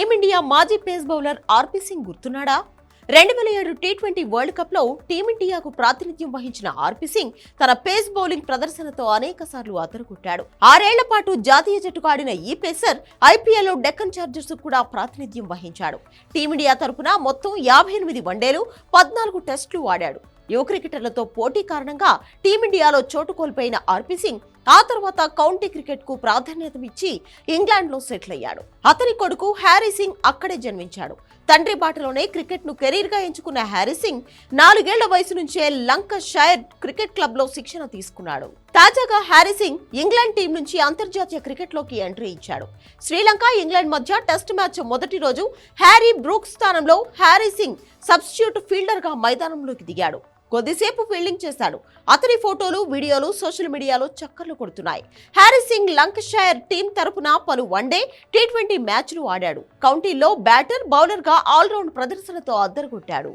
Team India మాజీ pace bowler RP Singh గుర్తున్నాడా? రెండు వేల ఏడు టీ ట్వంటీ వరల్డ్ కప్లో టీమిండియాకు ప్రాతినిధ్యం వహించిన ఆర్పీ సింగ్ తన పేస్ బౌలింగ్ ప్రదర్శనతో అనేక సార్లు అదరగొట్టాడు. ఆరేళ్ళ పాటు జాతీయ జట్టుకు ఆడిన ఈ పేసర్ ఐపీఎల్లో డెక్కన్ చార్జర్స్ కూడా ప్రాతినిధ్యం వహించాడు. టీమిండియా తరపున మొత్తం యాభై ఎనిమిది వన్డేలు పద్నాలుగు టెస్టులు ఆడాడు. యువ క్రికెటర్లతో పోటీ కారణంగా టీమిండియాలో చోటు కోల్పోయిన ఆర్పీ సింగ్ ఆ తర్వాత కౌంటీ క్రికెట్కు ప్రాధాన్యతనిచ్చి ఇంగ్లాండ్లో సెటిల్ అయ్యాడు. అతని కొడుకు హ్యారీ సింగ్ అక్కడే జన్మించాడు. తండ్రి బాటలోనే క్రికెట్ను కెరీర్గా ఎంచుకున్న హ్యారీ సింగ్ నాలుగేళ్ళ వయసు నుంచే లంక షైర్ క్రికెట్ క్లబ్లో శిక్షణ తీసుకున్నాడు. తాజాగా హ్యారీ సింగ్ ఇంగ్లాండ్ టీం నుంచి అంతర్జాతీయ క్రికెట్లోకి ఎంట్రీ ఇచ్చాడు. శ్రీలంక ఇంగ్లాండ్ మధ్య టెస్ట్ మ్యాచ్ మొదటి రోజు హ్యారీ బ్రూక్స్ స్థానంలో హ్యారీ సింగ్ సబ్స్టిట్యూట్ ఫీల్డర్గా మైదానంలోకి దిగాడు. కొద్దిసేపు ఫీల్డింగ్ చేశాడు. అతని ఫోటోలు వీడియోలు సోషల్ మీడియాలో చక్కర్లు కొడుతున్నాయి. హ్యారీ సింగ్ లంకషైర్ టీం తరపున పలు వన్డే టీ ట్వంటీ మ్యాచ్లు ఆడాడు. కౌంటీలో బ్యాటర్ బౌలర్గా ఆల్రౌండ్ ప్రదర్శనతో అద్దరుకొట్టాడు